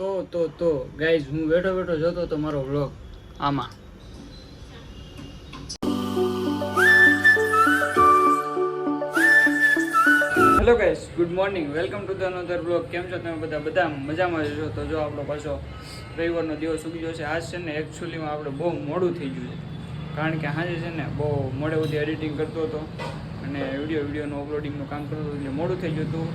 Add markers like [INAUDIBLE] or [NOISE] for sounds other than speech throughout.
તો તો તો. ગાઈઝ હું બેઠો બેઠો જોતો તો મારો વ્લોગ આમાં. Hello guys good morning welcome to the another blog કેમ છો તમે બધા? બધા મજામાં જશો તો જો આપણો પાછો રવિવારનો દિવસ ઉગી ગયો આજ છે ને એકચ્યુઅલીમાં આપણે બહુ મોડું થઈ ગયું છે. કારણ કે આજે છે ને બહુ મોડે સુધી એડિટિંગ કરતો હતો અને વીડિયો વિડીયોનું અપલોડિંગનું કામ કરતો હતો એટલે મોડું થઈ ગયું હતું.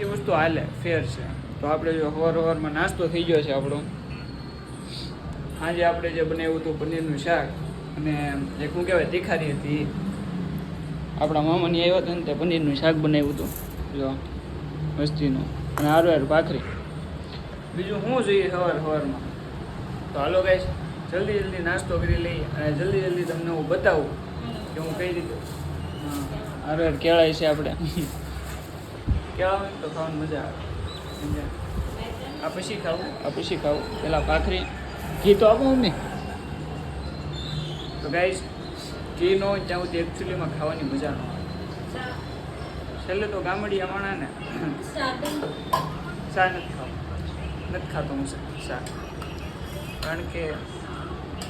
એ વસ્તુ હાલે ફેર છે. તો આપણે જો સવાર સવારમાં નાસ્તો થઈ ગયો છે આપણો. આજે આપણે જે બનાવ્યું હતું પનીરનું શાક અને એક શું કહેવાય, તીખારી હતી. આપણા મામાની આવ્યા હતા ને તે પનીરનું શાક બનાવ્યું હતું. જો, મસ્તીનું અને આરવાર ભાખરી. બીજું શું જોઈએ સવાર સવારમાં તો હાલો ગાઈશ જલ્દી જલ્દી નાસ્તો કરી લઈ અને જલ્દી જલ્દી તમને હું બતાવું કે હું કઈ રીતે હારું કેળાય છે આપણે. [LAUGHS] કેળા તો ખાવાની મજા આવે? આ પછી ખાવું? આ પછી ખાવું. પેલા ભાખરી. ઘી તો આપો મમ્મી. તો ગાઈશ ઘી ન હોય ત્યાં સુધી એકચ્યુઅલીમાં ખાવાની મજા ન આવે. છેલ્લે તો ગામડિયા માણા ને શા નથી ખાવું. નથી ખાતો હું શા કારણ કે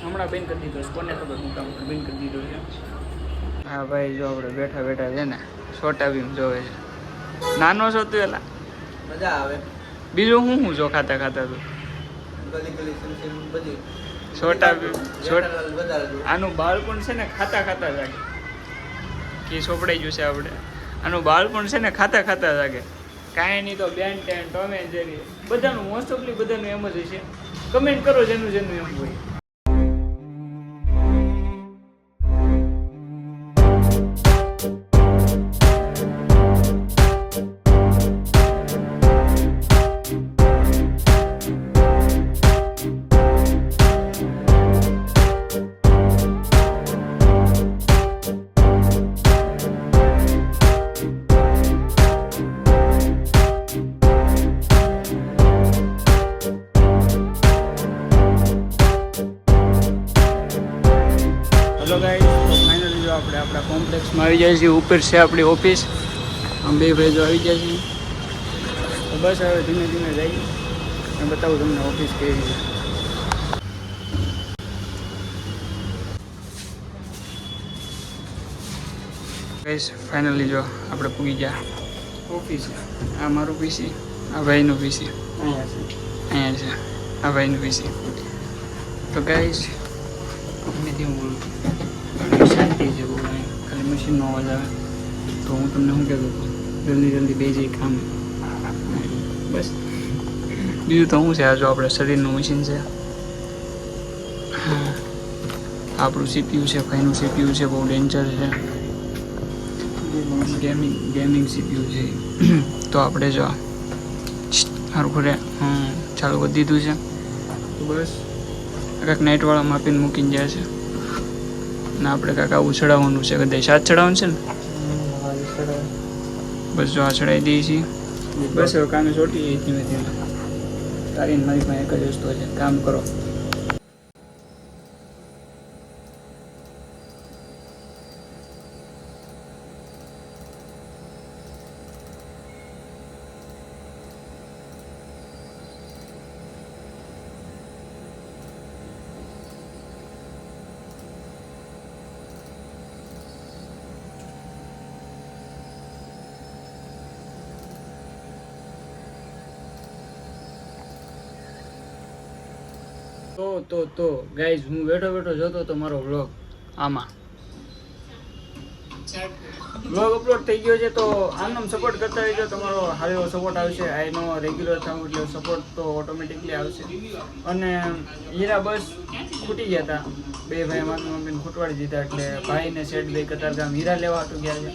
હમણાં બેન કરી દીધો છે. કોને ખબર હું કામ બેન કરી દીધો છે? હા ભાઈ જો આપણે બેઠા બેઠા છે ને છોટા ભીમ જોવે છે. નાનો છો તું એલા? મજા આવે. બીજું હું હું જો ખાતા ખાતા તો? ગલી ગલી બધી. છોટા છોટ. આનું બાળપણ છે ને ખાતા ખાતા જાગે. કે સોપડાઈ ગયું છે આપણે. આનું બાળપણ છે ને ખાતા ખાતા જાગે. કાંઈ નહીં તો બેન ટેન ટોમે જેરી. બધાનું મોસ્ટ ઓફલી બધાનું એમ જ છે. કમેન્ટ કરો જેનું જેનું એમ હોય. હેલો ગાઈ ફાઇનલી જો આપણે આપણા કોમ્પ્લેક્સમાં આવી જાય છીએ ઉપર છે આપણી ઓફિસ આમ બે ભાઈ જો આવી જાય છીએ તો બસ હવે ધીમે ધીમે જઈએ. અને બતાવું તમને ઓફિસ કેવી છે. ગાઈસ ફાઇનલી જો આપણે પૂગી ગયા. ઓફિસ આ મારું પીસી આ ભાઈનું પીસી અહીંયા છે. અહીંયા છે. આ ભાઈનું પીસી તો ગાઈસ ધીમે હું બોલું શાંતિ છે બહુ ખાલી મશીનનો અવાજ આવે. તો હું તમને શું કહેતો હતો? જલ્દી જલ્દી બે જઈ કામ. બસ. બીજું તો શું છે? આ જો આપણે શરીરનું મશીન છે. આપણું સીપીયુ છે ભાઈનું સીપીયુ છે, બહુ ડેન્જર છે. ગેમિંગ ગેમિંગ સીપીયુ છે. તો આપણે જો સારું ખરે ચાલુ કરી દીધું છે. બસ. કાંઈક નાઇટવાળા માપીને મૂકીને જાય છે. ને આપણે કાંઈક આવું ચડાવવાનું છે. કદાચ સાત ચડાવવાનું છે ને? બસ જો આ ચડાવી દઈએ છીએ. બસ હવે કામે ચોટી ધીમે ધીમે. તારી મારી પાસે એક જ વસ્તુ છે. કામ કરો. તો તો તો. ગાઈઝ હું બેઠો બેઠો જોતો તો મારો વ્લોગ આમાં. વ્લોગ અપલોડ થઈ ગયો છે તો આનો સપોર્ટ કરતા રહેજો. તમારો સારો સપોર્ટ આવશે. આઈનો રેગ્યુલર થવું એટલે સપોર્ટ તો ઓટોમેટિકલી આવશે. અને હીરા બસ ખૂટી ગયા હતા બે ભાઈ મારી મમ્મીને ખૂટવાડી દીધા એટલે ભાઈને સેટ ભાઈ કતારગામ હીરા લેવા હતું ગયા છે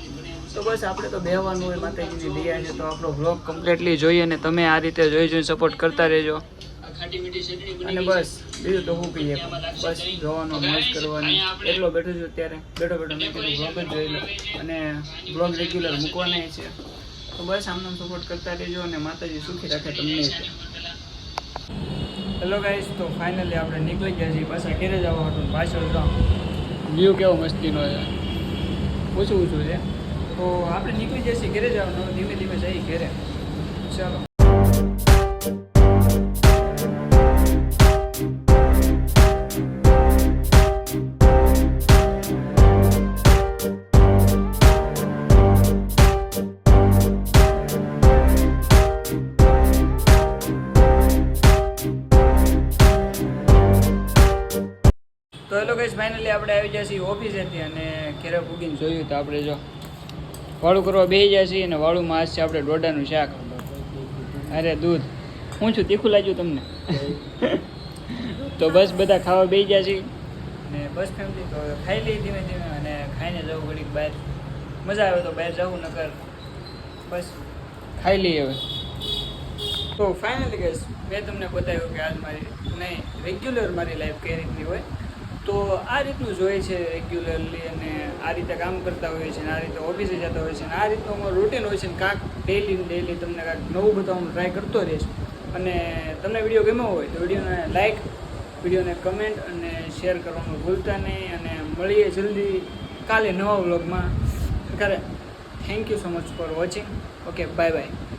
તો બસ આપણે તો બેહવાનું હોય માતાજીની દયા છે. તો આપણો વ્લોગ કમ્પ્લીટલી જોઈએ અને તમે આ રીતે જોઈ જોઈને સપોર્ટ કરતા રહેજો. અને બસ બીજું તો હું કહીએ બસ જોવાનો મોજ કરવાની. એટલો બેઠો છું અત્યારે. બેઠો બેઠો મેં કીધું બ્લોગ જ જોઈ લો. અને બ્લોગ રેગ્યુલર મૂકવાના છે. તો બસ આમનો સપોર્ટ કરતા રહેજો અને માતાજી સુખી રાખે તમને હેલો ગાઈસ તો ફાઇનલી આપણે નીકળી ગયા છીએ પાછા ઘેરે જવા હતું પાછળ જાઓ વ્યૂ કેવો મસ્તીનો છે. ઓછું ઓછું છે. તો આપણે નીકળી જઈએ ઘેરે જવાનું ધીમે ધીમે જઈએ ઘેરે. ચાલો. તો એ લોકો ફાઇનલી આપણે આવી ગયા છીએ ઓફિસેથી અને ઘેરે પૂગીને જોયું તો આપણે જો વાળું કરવા બેસી ગયા છીએ અને વાળું માસ છે આપણે ડોડાનું શાક. અરે દૂધ. હું છું, તીખું લાગ્યું તમને? તો બસ બધા ખાવા બેસી જાય છીએ. અને બસ ફેમિલી તો ખાઈ લઈ ધીમે ધીમે અને ખાઈને જવું ઘડીક બહાર. મજા આવે તો બહાર જવું, નકર બસ ખાઈ લઈએ હવે. તો ફાઇનલી ગેસ મેં તમને બતાવ્યું કે આજ મારી, નહીં રેગ્યુલર મારી લાઈફ કઈ રીતની હોય? તો આ રીતનું જ હોય છે રેગ્યુલરલી અને આ રીતે કામ કરતા હોય છે અને આ રીતે ઓફિસે જતા હોય છે અને આ રીતનું અમારું રૂટીન હોય છે ને કાંક ડેલી ડેલી તમને કાંક નવું બતાવવાનું ટ્રાય કરતો રહીશ. અને તમને વીડિયો ગમ્યો હોય તો વિડીયોને લાઇક વિડીયોને કમેન્ટ અને શેર કરવાનું ભૂલતા નહીં અને મળીએ જલ્દી કાલે નવા વ્લોગમાં ખરે thank you so much for watching okay bye bye